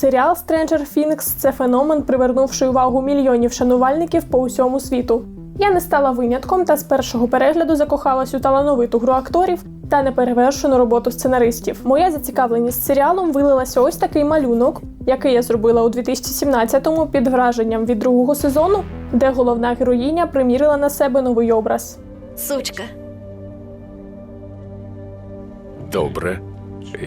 Серіал Stranger Things – це феномен, привернувши увагу мільйонів шанувальників по усьому світу. Я не стала винятком та з першого перегляду закохалась у талановиту гру акторів та неперевершену роботу сценаристів. Моя зацікавленість серіалом вилилася ось такий малюнок, який я зробила у 2017-му під враженням від другого сезону, де головна героїня примірила на себе новий образ. Сучка. Добре,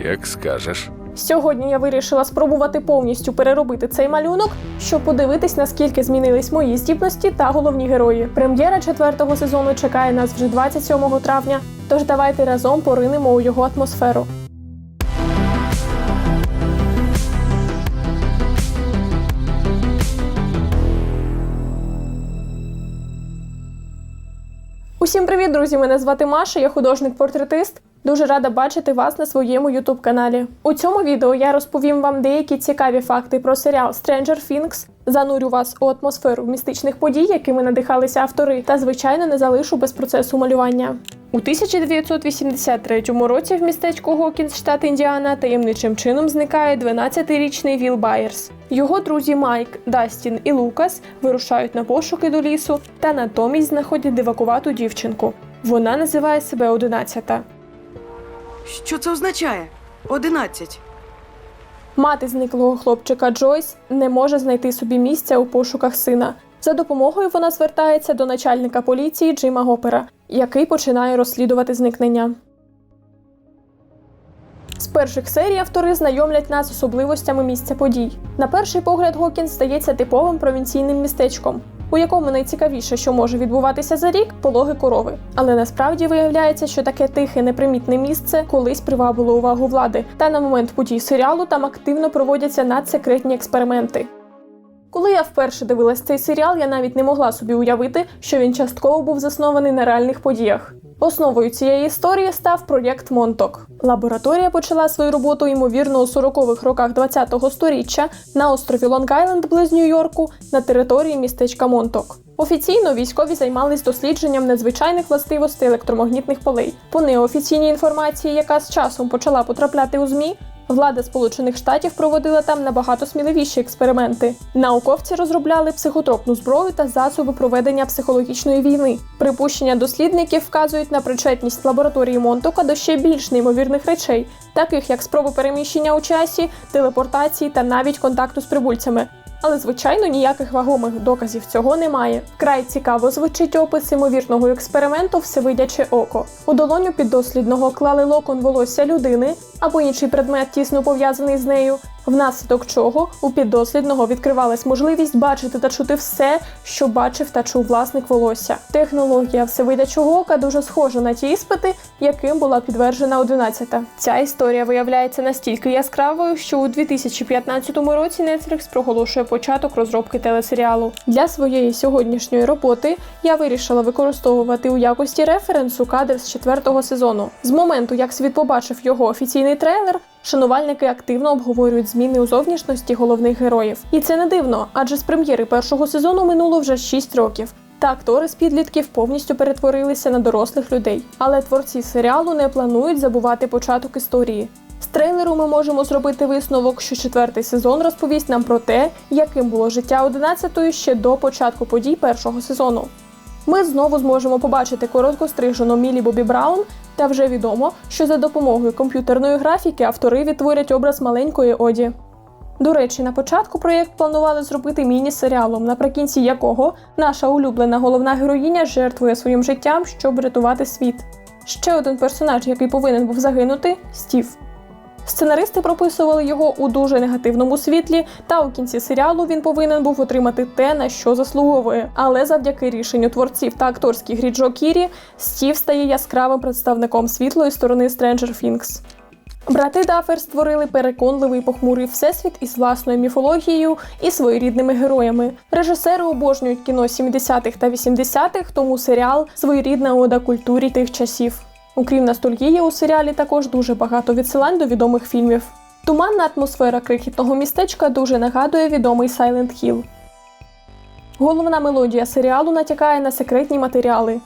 як скажеш. Сьогодні я вирішила спробувати повністю переробити цей малюнок, щоб подивитись, наскільки змінились мої здібності та головні герої. Прем'єра четвертого сезону чекає нас вже 27 травня. Тож давайте разом поринемо у його атмосферу. Усім привіт, друзі! Мене звати Маша, я художник-портретист. Дуже рада бачити вас на своєму youtube каналі. У цьому відео я розповім вам деякі цікаві факти про серіал Stranger Things, занурю вас у атмосферу містичних подій, якими надихалися автори, та звичайно не залишу без процесу малювання. У 1983 році в містечку Гокінс, штат Індіана, таємничим чином зникає 12-річний Віл Байерс. Його друзі Майк, Дастін і Лукас вирушають на пошуки до лісу та натомість знаходять дивакувату дівчинку. Вона називає себе одинадцята. Що це означає? Одинадцять. Мати зниклого хлопчика Джойс не може знайти собі місця у пошуках сина. За допомогою вона звертається до начальника поліції Джима Гопера, який починає розслідувати зникнення. Перших серій автори знайомлять нас з особливостями місця подій. На перший погляд Гокінс здається типовим провінційним містечком, у якому найцікавіше, що може відбуватися за рік, пологи корови. Але насправді виявляється, що таке тихе, непримітне місце колись привабило увагу влади, та на момент подій серіалу там активно проводяться надсекретні експерименти. Коли я вперше дивилась цей серіал, я навіть не могла собі уявити, що він частково був заснований на реальних подіях. Основою цієї історії став проєкт Монток. Лабораторія почала свою роботу ймовірно у 40-х роках ХХ століття на острові Лонг-Айленд близ Нью-Йорку на території містечка Монток. Офіційно військові займались дослідженням незвичайних властивостей електромагнітних полей. По неофіційній інформації, яка з часом почала потрапляти у ЗМІ, Влада Сполучених Штатів проводила там набагато сміливіші експерименти. Науковці розробляли психотропну зброю та засоби проведення психологічної війни. Припущення дослідників вказують на причетність лабораторії Монтока до ще більш неймовірних речей, таких як спроби переміщення у часі, телепортації та навіть контакту з прибульцями. Але, звичайно, ніяких вагомих доказів цього немає. Край цікаво звучить опис ймовірного експерименту Всевидяче око. У долоню піддослідного клали локон волосся людини або інший предмет тісно пов'язаний з нею, внаслідок чого у піддослідного відкривалась можливість бачити та чути все, що бачив та чув власник волосся. Технологія всевидячого ока дуже схожа на ті іспити, яким була підтверджена 11-та. Ця історія виявляється настільки яскравою, що у 2015 році Netflix проголошує початок розробки телесеріалу. Для своєї сьогоднішньої роботи я вирішила використовувати у якості референсу кадр з четвертого сезону. З моменту, як світ побачив його офіційний трейлер, шанувальники активно обговорюють зміни у зовнішності головних героїв. І це не дивно, адже з прем'єри першого сезону минуло вже 6 років. Та актори з підлітків повністю перетворилися на дорослих людей. Але творці серіалу не планують забувати початок історії. З трейлеру ми можемо зробити висновок, що четвертий сезон розповість нам про те, яким було життя 11-ї ще до початку подій першого сезону. Ми знову зможемо побачити короткострижену Мілі Бобі Браун, та вже відомо, що за допомогою комп'ютерної графіки автори відтворять образ маленької Оді. До речі, на початку проєкт планували зробити міні-серіалом, наприкінці якого наша улюблена головна героїня жертвує своїм життям, щоб рятувати світ. Ще один персонаж, який повинен був загинути Стів. Сценаристи прописували його у дуже негативному світлі, та у кінці серіалу він повинен був отримати те, на що заслуговує. Але завдяки рішенню творців та акторській грі Джо Кірі, Стів стає яскравим представником світлої сторони Stranger Things. Брати Дафер створили переконливий похмурий всесвіт із власною міфологією і своєрідними героями. Режисери обожнюють кіно 70-х та 80-х, тому серіал своєрідна ода культурі тих часів. Окрім ностальгії, у серіалі також дуже багато відсилань до відомих фільмів. Туманна атмосфера крихітного містечка дуже нагадує відомий Silent Hill. Головна мелодія серіалу натякає на секретні матеріали.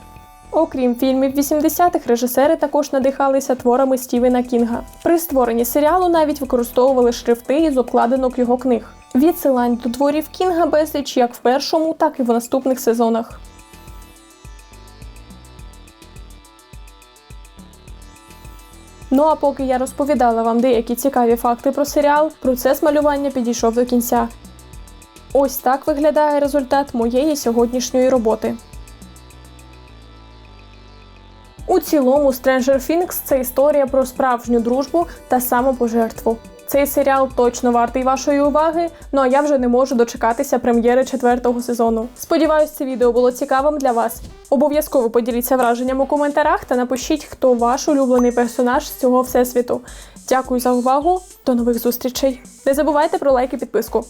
Окрім фільмів 80-х, режисери також надихалися творами Стівена Кінга. При створенні серіалу навіть використовували шрифти із обкладинок його книг. Відсилань до творів Кінга безліч як в першому, так і в наступних сезонах. Ну а поки я розповідала вам деякі цікаві факти про серіал, процес малювання підійшов до кінця. Ось так виглядає результат моєї сьогоднішньої роботи. У цілому, Stranger Things – це історія про справжню дружбу та самопожертву. Цей серіал точно вартий вашої уваги. Ну а я вже не можу дочекатися прем'єри четвертого сезону. Сподіваюсь, це відео було цікавим для вас. Обов'язково поділіться враженням у коментарях та напишіть, хто ваш улюблений персонаж з цього всесвіту. Дякую за увагу. До нових зустрічей. Не забувайте про лайк і підписку.